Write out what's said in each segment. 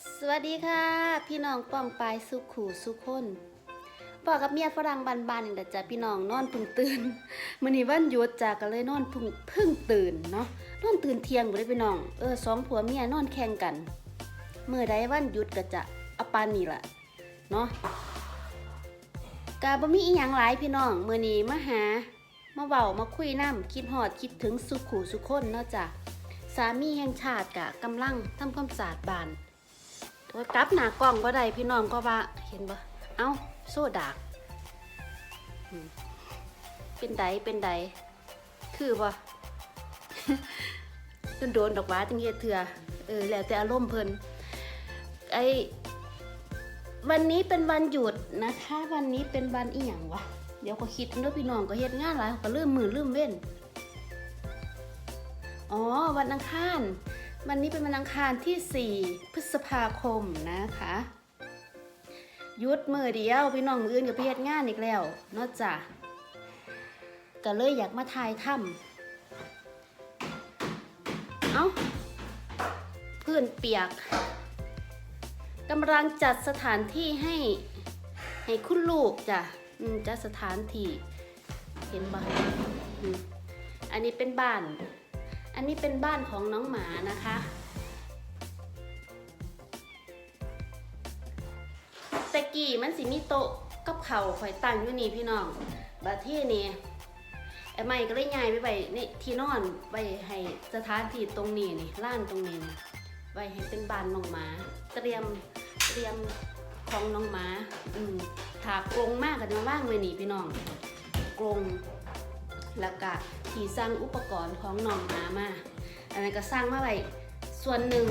สวัสดีค่ะ พี่น้องป้องปายสุขู่สุขคนบอกกับเมียฝรั่งบานๆนี่แหละจ้ะพี่น้องนอนพึ่งตื่นมื้อนี้วันหยุดจ้ะก็เลยนอนพึ่งพึ่งตื่นเนาะนอนตื่นเที่ยงบ่ได้พี่น้องเออสองผัวเมียนอนแข่งกันเมื้อใดวันหยุดก็จะเอาปานนี้ล่ะเนาะกะบ่มีอีหยังหลายพี่น้องมื้อนี้มาหามาเว้ามาคุยน้ำคิดฮอดคิดถึงสุขู่สุขคนเนาะจ้ะสามีแห่งชาติกะกำลังทำความสะอาดบ้าน ว่ากลับหน้ากล้องบ่ได้พี่น้องก็ว่าเห็นบ่เอ้าโซดากเป็นไดเป็นไดคือบ่โดนดอกว่าจังเฮ็ดเถื่อเออแล้วแต่อารมณ์เพิ่นไอวันนี้เป็นวันหยุดนะคะ วันนี้เป็นวันอีหยังวะเดี๋ยวก็คิดเด้อพี่น้องก็เฮ็ดงานหลายก็ลืมมือลืมเว้นอ๋อวันอังคาร วันนี้เป็นวันอังคารที่ 4 พฤษภาคมนะคะยุดมือเดียวพี่น้องมืออื่นกับพี่เฮ็ดงานอีกแล้วนอกจากก็เลยอยากมาถ่ายถ้ำเอ้าพื้นเปียกกำลังจัดสถานที่ให้ให้คุณลูกจ้ะจัดสถานที่เห็นปะอืมอันนี้เป็นบ้าน อันนี้เป็นบ้านของน้องหมานะคะต่กี้มันสิมีโต๊ะกับเขาวข่อยตั้งอยู่นี่พี่น้องบัดที่นี่ไอ้ไม่ก็เลยย้ายไปไว้ในที่นอนไว้ให้สถานที่ตรงนี้นี่ล้านตรงนี้นไว้ให้เป็นบ้านน้องหมา เตรียมเตรียมของน้องหมา อืมถากกรงมากกันมาว่างไว้นี่พี่น้องกรง แล้วก็ที่สร้างอุปกรณ์ของน้องหมามา อันนั้นก็สร้างมาไว้ส่วนหนึ่ง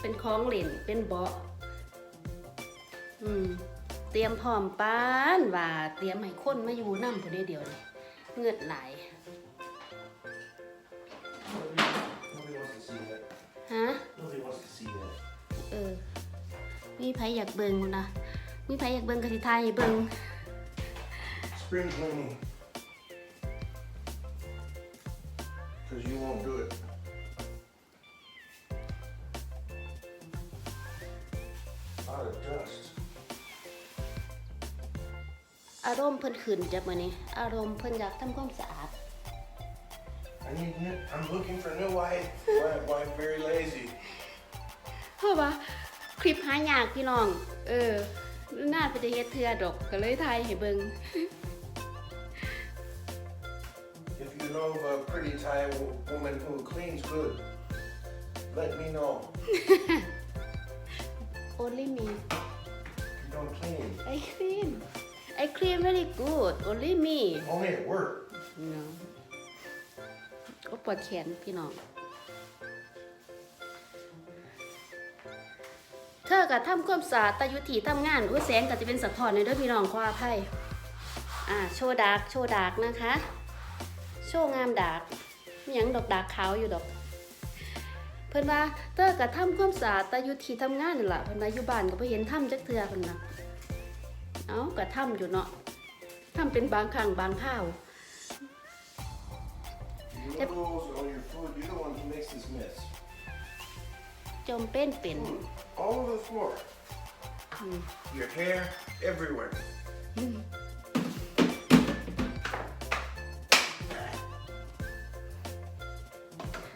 เป็นของเล่นเป็นเบาะอืมเตรียมพร้อมปานว่าเตรียมให้คนมาอยู่นำผู้เดียวเดียวนี่เงือดไหลาย Nobody wants to see that. ฮะ Nobody wants to see that. เออมีไผอยากเบิ่งนะมีไผอยากเบิ่งกสิทายให้เบิ่ง Spring cleaning. Because you won't do it. A lot of dust. อารมณ์เพิ่นขึ้นจ้ะมื้อนี้ อารมณ์เพิ่นอยากทำความสะอาด I need new, I'm looking for new wife. wife. Wife very lazy. เพราะว่าคลิปหายากพี่น้อง เออ น่าไปจะเฮ็ดเทือดอกก็เลยถ่ายให้เบิ่ง If you know of a pretty Thai wo- woman who cleans good, let me know. only me You don't clean. I clean I clean very good only me Only at work. no ก็ปวดแขนพี่น้อง เธอกับทำความสะอาดแตายุติทำงานอุ้ยแสงก็จะเป็นสะท้อนในเด้อพี่น้องขออภัยอ่าโชว์ดาร์กโชว์ดาร์กนะคะ โชว์งามดาร์กมีหยังดอกดาร์กขาวอยู่ดอก เพิ่นว่าเธอกับทำความสะอาดแตายุติทำงานนี่ล่ะเพิ่นว่าอยู่บ้านก็บ่เห็นทำจักเทื่อเพิ่นน่ะเอ้าก็ทำอยู่เนาะทำเป็นบางครั้งบางคราว Noodles on your food. You're the one who makes this mess. จมเป็นเป็น Food all over the floor. อืม Your hair everywhere.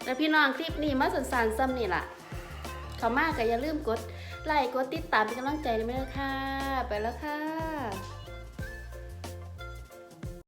แล้วพี่น้องคลิปนี้มาสันๆซ้ำนี่ล่ะเขามากก็อย่าลืมกดไลค์กดติดตามเป็นกำลังใจด้วยนะคะ ไปแล้วค่ะ